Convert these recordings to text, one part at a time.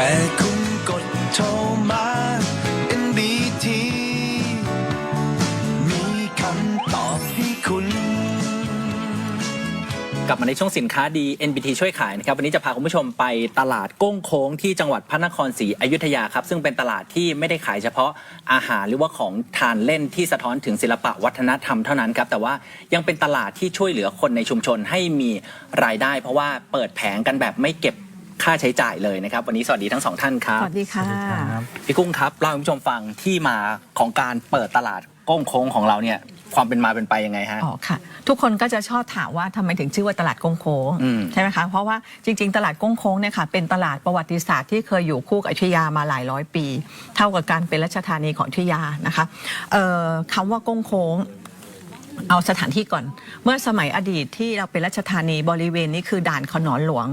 ค่คุณกดโทรมา NBT มีคำตอบให้คุณ กลับมาในช่วงสินค้าดี NBT ช่วยขายนะครับ วันนี้จะพาคุณผู้ชมไปตลาดก้งโค้งที่จังหวัดพระนครศรีอยุธยาครับ ซึ่งเป็นตลาดที่ไม่ได้ขายเฉพาะอาหารหรือว่าของทานเล่นที่สะท้อนถึงศิลปะวัฒนธรรมเท่านั้นครับ แต่ว่ายังเป็นตลาดที่ช่วยเหลือคนในชุมชนให้มีรายได้ เพราะว่าเปิดแผงกันแบบไม่เก็บ ค่าใช้จ่ายเลยนะครับ วันนี้สวัสดีทั้งสองท่านครับสวัสดีค่ะพี่กุ้งครับเล่าให้คุณผู้ชมฟังที่มาของการเปิดตลาดก้งโค้งของเราเนี่ยความเป็นมาเป็นไปยังไงฮะ อ๋อค่ะ ทุกคนก็จะชอบถามว่าทำไมถึงชื่อว่าตลาดกงโค้งอืมใช่ไหมคะ เพราะว่าจริง ๆ ตลาดกงโค้งเนี่ยค่ะเป็นตลาดประวัติศาสตร์ที่เคยอยู่คู่กับอยุธยามาหลายร้อยปี เท่ากับการเป็นรัชธานีของอยุธยานะคะเอ่อคำว่ากงโค้งเอาสถานที่ก่อน เมื่อสมัยอดีตที่เราเป็นรัชธานีบริเวณนี้คือด่านขนอนหลวง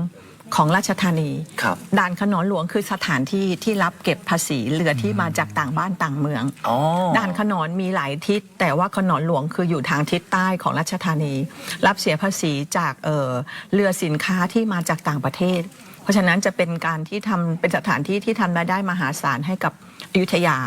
ของราชธานี ครับ ด่านขนอนหลวงคือสถานที่ที่รับเก็บภาษีเรือที่มาจากต่างบ้านต่างเมือง อ๋อ ด่านขนอนมีหลายทิศ แต่ว่าขนอนหลวงคืออยู่ทางทิศใต้ของรัชธานี รับเสียภาษีจากเอ่อเรือสินค้าที่มาจากต่างประเทศ เพราะฉะนั้นจะเป็นการที่ทำเป็นสถานที่ที่ทำรายได้มหาศาลให้กับอยุธยา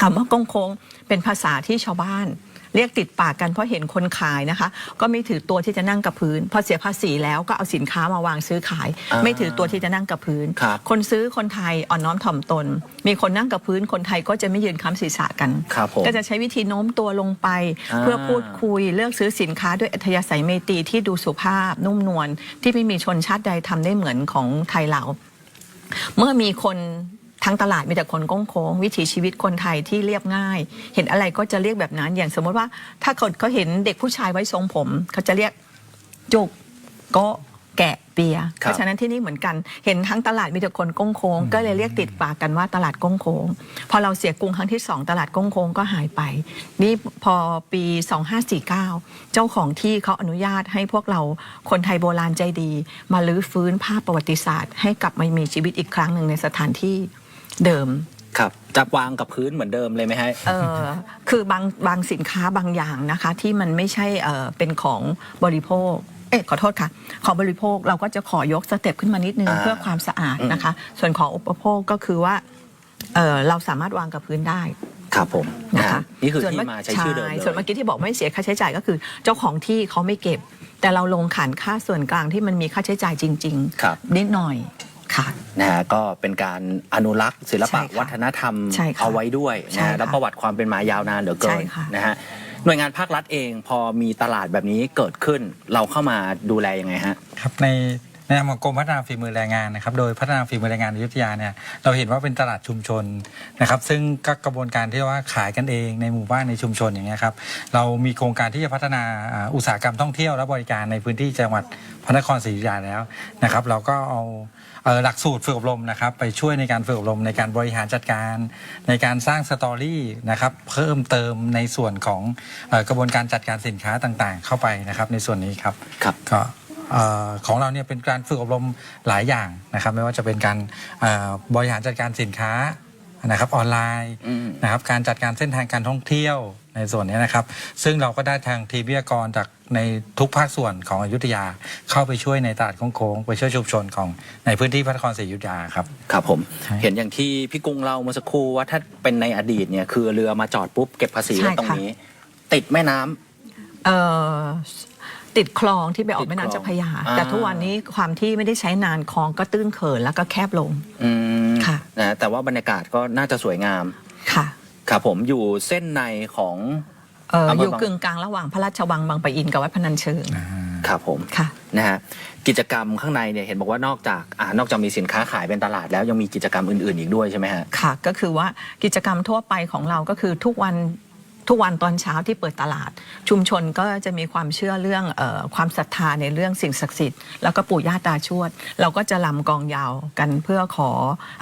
คำว่ากงโค้งเป็นภาษาที่ชาวบ้าน เรียกติดปากกันเพราะเห็นคนขายนะคะ ก็ไม่ถือตัวที่จะนั่งกับพื้นพอเสียภาษีแล้วก็เอาสินค้ามาวางซื้อขาย อ่าไม่ถือตัวที่จะนั่งกับพื้น ครับคนซื้อคนไทยอ่อนน้อมถ่อมตน มีคนนั่งกับพื้นคนไทยก็จะไม่ยืนค้ำศีรษะกัน ครับผมก็จะใช้วิธีโน้มตัวลงไป อ่า เพื่อพูดคุยเลือกซื้อสินค้าด้วยอัธยาศัยเมตรีที่ดูสุภาพนุ่มนวลที่ไม่มีชนชาติใดทำได้เหมือนของไทยเรา เมื่อมีคน ทั้งตลาดมีแต่คนโก้งโค้งวิถีชีวิตคนไทยที่เรียบง่าย เห็นอะไรก็จะเรียกแบบนั้น อย่างสมมติว่า ถ้าเขาเขาเห็นเด็กผู้ชายไว้ทรงผม เขาจะเรียกจุกโกะแกะเปียครับเพราะฉะนั้นที่นี่เหมือนกัน เห็นทั้งตลาดมีแต่คนโก้งโค้ง ก็เลยเรียกติดปากกันว่าตลาดโก้งโค้ง พอเราเสียกรุงครั้งที่สองตลาดโก้งโค้งก็หายไป นี่พอปี 2549 เจ้าของที่เขาอนุญาตให้พวกเราคนไทยโบราณใจดี มาลื้อฟื้นภาพประวัติศาสตร์ ให้กลับมามีชีวิตอีกครั้งหนึ่งในสถานที่ เดิม ครับจะวางกับพื้นเหมือนเดิมเลยไหมฮะ เออคือบางบางสินค้าบางอย่างนะคะ ที่มันไม่ใช่เออเป็นของบริโภค เอ๊ะขอโทษค่ะ ของบริโภคเราก็จะขอยกสเต็ปขึ้นมานิดนึงอ่าเพื่อความสะอาดนะคะ ส่วนของอุปโภคก็คือว่าเออเราสามารถวางกับพื้นได้ ครับผมนะนะคะนี่คือส่วนที่เมื่มาใช้ชื่อเดิมเลยส่วนเมื่อกี้ที่บอกไม่เสียค่าใช้จ่ายก็คือ เจ้าของที่เขาไม่เก็บ แต่เราลงขันค่าส่วนกลางที่มันมีค่าใช้จ่ายจริง ครับ ๆ นิดหน่อยค่ะ นะฮะก็เป็นการอนุรักษ์ศิลปะใช่ค่ะวัฒนธรรมใช่ค่ะเอาไว้ด้วยใช่นะฮะค่ะแล้วประวัติความเป็นมายาวนานเหลือเกิใช่นค่ะ นะฮะหน่วยงานภาครัฐเองพอมีตลาดแบบนี้เกิดขึ้น เราเข้ามาดูแลยังไงฮะ ครับในในนามของกรมพัฒนาฝีมือแรงงานนะครับโดยพัฒนาฝีมือแรงงานอยุธยาเนี่ยเราเห็นว่าเป็นตลาดชุมชนนะครับซึ่งก็กระบวนการที่ว่าขายกันเองในหมู่บ้านในชุมชนอย่างเงี้ยครับเรามีโครงการที่จะพัฒนาอ่าอุตสาหกรรมท่องเที่ยวและบริการในพื้นที่จังหวัดพระนครศรีอยุธยาแล้วนะครับเราก็เอาเอ่อ หลักสูตรฝึกอบรมนะครับไปช่วยในการฝึกอบรมในการบริหารจัดการ ในการสร้างสตอรี่นะครับเพิ่มเติมในส่วนของเอ่อกระบวนการจัดการสินค้าต่างๆ เข้าไปนะครับในส่วนนี้ครับครับก็เอ่อของเราเนี่ยเป็นการฝึกอบรมหลายอย่างนะครับ ไม่ว่าจะเป็นการเอ่อบริหารจัดการสินค้า นะครับออนไลน์อืมนะครับการจัดการเส้นทางการท่องเที่ยวในส่วนนี้นะครับ ซึ่งเราก็ได้ทางทีมวิทยากรจากในทุกภาคส่วนของอยุธยาเข้าไปช่วยในตลาดโค้งๆไปช่วยชุมชนของในพื้นที่พระนครศรีอยุธยาครับครับผมใช่เห็นอย่างที่พี่กุ้งเล่าเมื่อสักครู่ว่าถ้าเป็นในอดีตเนี่ยคือเรือมาจอดปุ๊บเก็บภาษีใช่ไว้ตรงค่ะนี้ ติดแม่น้ำเอ่อ ติดคลองที่ไปออติกดแม่คลองน้ำเจ้าพระยา อ่า แต่ทุกวันนี้ความที่ไม่ได้ใช้นานคลองก็ตื้นเขินแล้วก็แคบลง อืมค่ะ นะแต่ว่าบรรยากาศก็น่าจะสวยงาม ค่ะครับผมอยู่เส้นในของ เอ่ออำเภออยู่บาง กึ่งกลางระหว่างพระราชวังบางปะอินกับวัดพนัญเชิงครับผมค่ะ นะฮะกิจกรรมข้างในเนี่ยเห็นบอกว่านอกจากอ่านอกจากมีสินค้าขายเป็นตลาดแล้วยังมีกิจกรรมอื่นๆอีกด้วยใช่ไหมฮะ ค่ะก็คือว่ากิจกรรมทั่วไปของเราก็คือทุกวัน ทุกวันตอนเช้าที่เปิดตลาด ชุมชนก็จะมีความเชื่อเรื่องเออความศรัทธาในเรื่องสิ่งศักดิ์สิทธิ์แล้วก็ปู่ย่าตาชวด เราก็จะลำกองยาวกันเพื่อขอ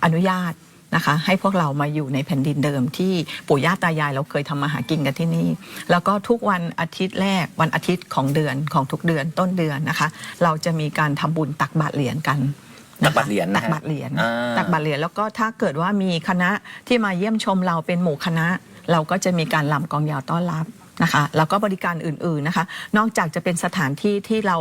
อนุญาตนะคะให้พวกเรามาอยู่ในแผ่นดินเดิมที่ปู่ย่าตายายเราเคยทำมาหากินกันที่นี่ แล้วก็ทุกวันอาทิตย์แรกวันอาทิตย์ของเดือนของทุกเดือนต้นเดือนนะคะ เราจะมีการทำบุญตักบาตรเหรียญกันนะคะตักบาตรเหรียญนะตักฮะบาตรเหรียญอ่าตักบาตรเหรียญแล้วก็ถ้าเกิดว่ามีคณะที่มาเยี่ยมชมเราเป็นหมู่คณะ เราก็จะมีการลำกองยาวต้อนรับนะคะแล้วก็บริการอื่นๆนะคะ นอกจากจะเป็นสถานที่ที่เรา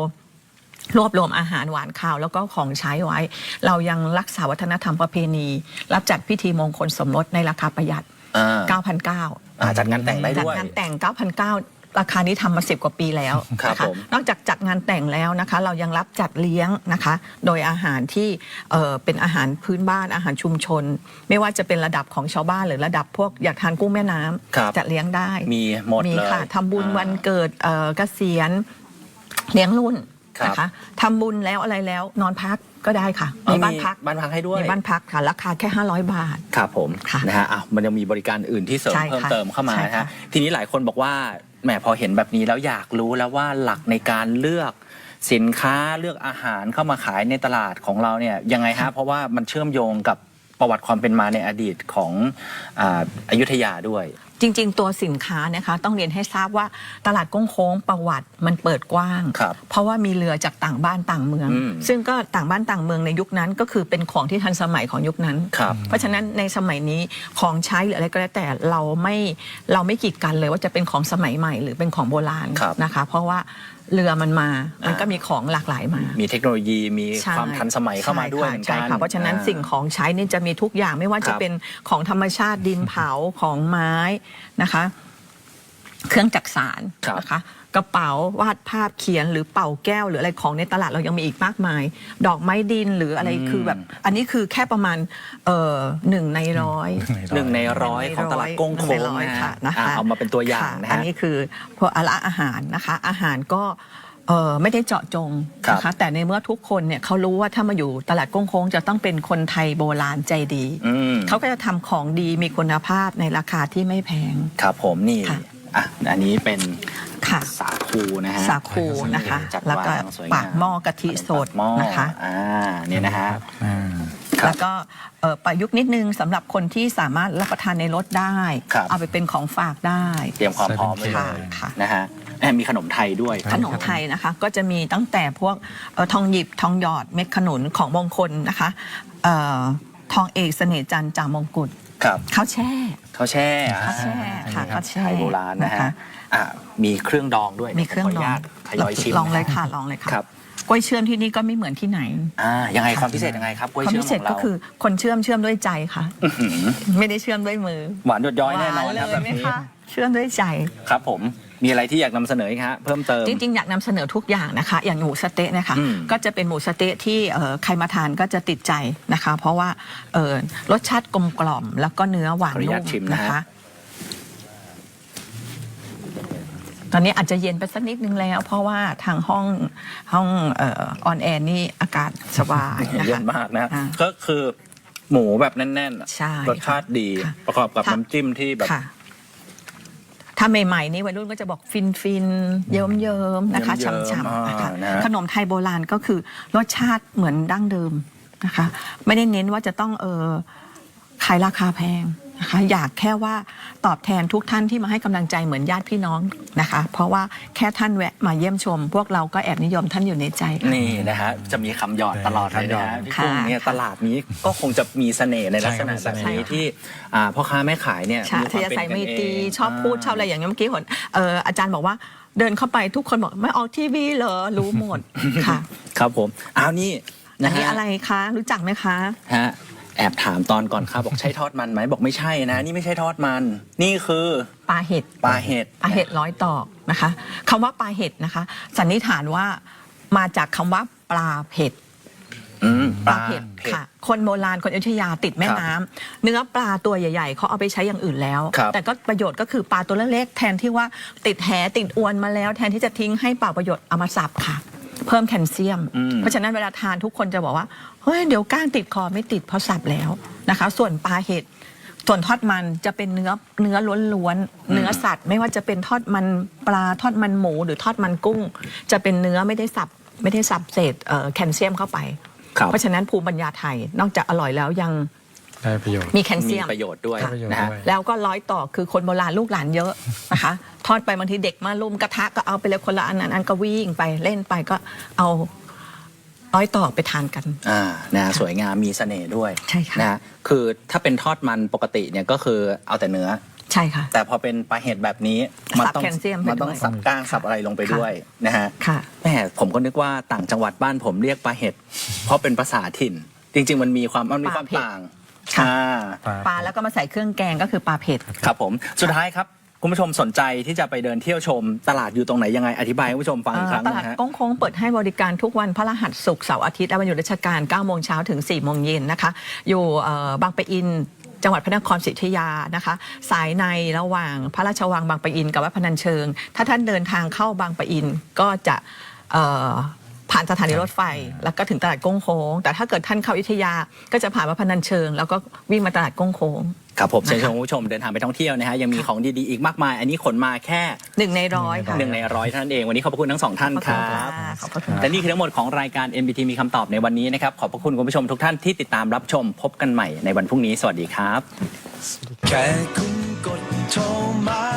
รวบรวมอาหารหวานข้าวแล้วก็ของใช้ไว้ เรายังรักษาวัฒนธรรมประเพณี รับจัดพิธีมงคลสมรสในราคาประหยัดอ่า9,900อ่าจัดงานแต่งได้จัดด้วยงานแต่ง 9,900 ราคานี้ทำมา10กว่าปีแล้วครับนะคะผมนอกจากจัดงานแต่งแล้วนะคะ เรายังรับจัดเลี้ยงนะคะ โดยอาหารที่เอ่อเป็นอาหารพื้นบ้านอาหารชุมชน ไม่ว่าจะเป็นระดับของชาวบ้านหรือระดับพวกอยากทานกุ้งแม่น้ำครับจัดเลี้ยงได้มีหมดมีเลยค่ะทำบุญอ่าวันเกิดเอ่อเกษียณเลี้ยงรุ่นครับนะคะทำบุญแล้วอะไรแล้วนอนพักก็ได้ค่ะอ๋อมีบ้านพักบ้านพักให้ด้วยมีบ้านพักค่ะราคาแค่ 500 บาทครับผมค่ะนะฮะอะมันยังมีบริการอื่นที่เสริมใช่เพิ่มค่ะเติมเข้ามาใช่นะค่ะฮะทีนี้หลายคนบอกว่า แหมพอเห็นแบบนี้แล้วอยากรู้แล้วว่าหลักในการเลือกสินค้าเลือกอาหารเข้ามาขายในตลาดของเราเนี่ยยังไงฮะเพราะว่ามันเชื่อมโยงกับ ประวัติความเป็นมาในอดีตของอาอยุธยาด้วย จริง ๆ ตัวสินค้านะคะต้องเรียนให้ทราบว่าตลาดก้งโค้งประวัติมันเปิดกว้าง ครับเพราะว่ามีเรือจากต่างบ้านต่างเมือง อืม ซึ่งก็ต่างบ้านต่างเมืองในยุคนั้นก็คือเป็นของที่ทันสมัยของยุคนั้น ครับ เพราะฉะนั้นในสมัยนี้ของใช้หรืออะไรก็แล้วแต่เราไม่เราไม่กีดกันเลยว่าจะเป็นของสมัยใหม่หรือเป็นของโบราณครับ นะคะ เพราะว่า เรือมันมา มันก็มีของหลากหลายมา มีเทคโนโลยีมีใช่ความทันสมัยเข้ามาด้วยเหมือนกันใช่ค่ะเพราะฉะนั้นอ่สิ่งของใช้นี่จะมีทุกอย่างไม่ว่าคจะรับเป็นของธรรมชาติดินเผาของไม้นะคะ เครื่องจักสารครับนะคะกระเป๋าวาดภาพเขียนหรือเป่าแก้ว หรืออะไรของในตลาดเรายังมีอีกมากมาย ดอกไม้ดินหรืออะไรคือแบบ อันนี้คือแค่ประมาณเอ่อหนึ่งในร้อยหนึ่งในร้อยของตลาดก้งโค้งหนึ่ในร้อยนะค่ะฮะนะคะอะเอามาเป็นตัวอย่างค่นะอันฮะนี้คือพวกอะละอาหารนะคะ อาหารก็เอ่อไม่ได้เจาะจงครับนะคะแต่ในเมื่อทุกคนเนี่ยเขารู้ว่าถ้ามาอยู่ตลาดก้งโค้งจะต้องเป็นคนไทยโบราณใจดีอืมเขาก็จะทำของดีมีคุณภาพในราคาที่ไม่แพง ครับผมนี่ค่ะ อะอันนี้เป็นค่ะสาคูนะฮะสาคูนะคะจัดแล้วก็วางสวยงามปากหม้อกะทิสดปากหม้อนะคะอ่าเนี่ยนะฮะอ่าครับแล้วก็เอ่อประยุกต์นิดนึงสำหรับคนที่สามารถรับประทานในรถได้ครับเอาไปเป็นของฝากได้ เตรียมความพร้อมไว้เลค่ะยค่ะนะฮะแอบมีขนมไทยด้วย ขนมไทยนะคะ ก็จะมีตั้งแต่พวกเอ่อทองหยิบทองหยอดเม็ดขนุนของมงคลนะคะเอ่อทองเอกเสน่ห์จันทร์จากมงกุฎ ครับข้าวแช่ข้าวแช่ข้าวแช่ค่ะอ่าข้าวแช่ไทยโบราณนะนะฮะคะอะมีเครื่องดองด้วยมีเครื่องดองขนุญาตทยอยชิมลองเลยค่ะลองเลยค่ะครับกล้วยเชื่อมที่นี่ก็ไม่เหมือนที่ไหนอ่ายังไงความพิเศษยังไงครับกล้วยความเชื่อพิมเศขษองเราก็คือคนเชื่อมเชื่อมด้วยใจค่ะอื้อหือไม่ได้เชื่อมด้วยมือ หวานหยดย้อยแน่นอนหวาครับเลแบยบไหมนี้คะเชื่อมด้วยใจครับผม มีอะไรที่อยากนำเสนออีกฮะเพิ่มเติม จริงๆ อยากนำเสนอทุกอย่างนะคะ อย่างหมูสะเต๊ะเนะคะอืมก็จะเป็นหมูสะเต๊ะที่เอ่อใครมาทานก็จะติดใจนะคะ เพราะว่าเอ่อรสชาติกลมกล่อม แล้วก็เนื้อหวานขออนุนุ่ญาตมชิมนะนะฮะ คะ ตอนนี้อาจจะเย็นไปสักนิดนึงแล้ว เพราะว่าทางห้องห้องออนแอร์นี่อากาศสบายนะคะ เย็นมากนะอ่าก็คือหมูแบบแน่นๆอะใช่รสชาติดีค่ะประกอบกับค่ะน้ำจิ้มที่แบบค่ะ ถ้าใหม่ๆนี่วัยรุ่นก็จะบอกฟินฟินๆเยิ้มเยิ้มๆนะคะเยิ้มๆฉ่ำๆนะคะอ่านะ ขนมไทยโบราณก็คือรสชาติเหมือนดั้งเดิมนะคะ ไม่ได้เน้นว่าจะต้องเออขายราคาแพง นะคะอยากแค่ว่าตอบแทนทุกท่านที่มาให้กำลังใจเหมือนญาติพี่น้องนะคะ เพราะว่าแค่ท่านแวะมาเยี่ยมชม พวกเราก็แอบนิยมท่านอยู่ในใจค่ะนี่นะฮะจะมีคำหยอดตลอดเลยนะฮะพี่ค่ะกุ้งเนี่ยค่ะตลาดนี้ก็คงจะมีเสน่ห์ในลักษณะใช่แบครับบนี้มีเสน่ห์ที่อ่าพ่อค้าแม่ขายเนี่ยใช่มีคทวามยาเป็นศัยกันไม่เอตีงชอบพูดชอบอะไรอย่างเงี้ยเมื่อกี้หนเอ่ออาจารย์บอกว่าเดินเข้าไปทุกคนบอกไม่ออกทีวีเหรอรู้หมดค่ะ ครับผมอ้าวนี่อันะนนี้ฮะอะไรคะรู้จักไหมคะฮะ แอบถามตอนก่อนครับบอกใช่ทอดมันไหมบอกไม่ใช่นะ นี่ไม่ใช่ทอดมัน นี่คือปลาเห็ดปลาเห็ดปลาเห็ดร้อยตอกนะคะคำว่าปลาเห็ดนะคะ สันนิษฐานว่ามาจากคำว่าปลาเผ็ดอืมปลาเผ็ดค่ะ คนโบราณคนอยุธยาติดแม่น้ำเนื้อปลาตัวใหญ่ ๆเขาเอาไปใช้อย่างอื่นแล้ว ครับแต่ก็ประโยชน์ก็คือปลาตัวเล็กๆแทนที่ว่าติดแหติดอวนมาแล้ว แทนที่จะทิ้งให้เปล่าประโยชน์เอามาสับค่ะ เพิ่มแคลเซียมอืมเพราะฉะนั้นเวลาทานทุกคนจะบอกว่า เฮ้ย เดี๋ยวก้างติดคอไม่ติดเพราะสับแล้วนะคะ ส่วนปลาเห็ดส่วนทอดมันจะเป็นเนื้อเนื้อล้วนๆเนื้อสัตว์ ไม่ว่าจะเป็นทอดมันปลาทอดมันหมู หรือทอดมันกุ้ง จะเป็นเนื้อไม่ได้สับไม่ได้สับเศษเอ่อแคลเซียมเข้าไปครับเพราะฉะนั้นภูมิปัญญาไทยนอกจากอร่อยแล้วยัง ได้ประโยชน์ มีแคลเซีมียม ประโยชน์ด้วยได้ประโยชน์นะฮะ ด้วย แล้วก็ร้อยต่อคือคนโบราณลูกหลานเยอะนะคะ ทอดไปบางทีเด็กมาลุมกระทะก็เอาไปเลยคนละอันนั้นอันก็วิ่งไปเล่นไปก็เอาร้อยต่อไปทานกัน อ่านะสวยงามมีเสน่ห์ด้วยใช่ค่ะนะคือถ้าเป็นทอดมันปกติเนี่ยก็คือเอาแต่เนื้อ ใช่ค่ะ แต่พอเป็นปลาเห็ดแบบนี้มัต้องสับแคลเซียมไปมันต้องด้วยสับก้างสับอะไรลงไปด้วยนะฮะค่ะ แหมผมก็นึกว่าต่างจังหวัดบ้านผมเรียกปลาเห็ดเพราะเป็นภาษาถิ่น จริง ๆ มันมีความมันมีความปลาเผ็ด ต่าง ค่ะ อ่าปลาแล้วก็มาใส่เครื่องแกงก็คือปลาเผ็ด ครับผมสุดท้ายครับ คุณผู้ชมสนใจที่จะไปเดินเที่ยวชม ตลาดอยู่ตรงไหนยังไงอธิบายให้คุณผู้ชมฟังอีกครั้งตลาดนะฮะ ก้งโค้งเปิดให้บริการทุกวันพระรหัสศุกร์เสาร์อาทิตย์และวันหยุดราชการ9โมงเช้าถึง4โมงเย็นนะคะ อยู่เอ่อบางปะอินจังหวัดพระนครศรีอยุธยานะคะ สายในระหว่างพระราชวังบางปะอินกับวัดพนัญเชิง ถ้าท่านเดินทางเข้าบางปะอินก็จะเอ่อ ผ่านสถานีรถไฟ แล้วก็ถึงตลาดก้งโค้ง แต่ถ้าเกิดท่านเข้าอยุธยาก็จะผ่านวัดพนัญเชิง แล้วก็วิ่งมาตลาดก้งโค้งครับผมเชิญนะคะชวนคุณผู้ชมเดินทางไปท่องเที่ยวนะฮะยังมีของดีๆอีกมากมาย อันนี้ขนมาแค่หนึ่งในร้อยค่ะหนึ่งในร้อยเท่านั้นเองวันนี้ขอบพระคุณทั้งสองท่านขอบคคุณรับค่ะขอบพระคุณและนี่คือทั้งหมดของรายการ NBT มีคำตอบในวันนี้นะครับขอบพระคุณคุณผู้ชมทุกท่านที่ติดตามรับชมพบกันใหม่ในวันพรุ่งนี้สวัสดีครับแค่คุณกดโทรมา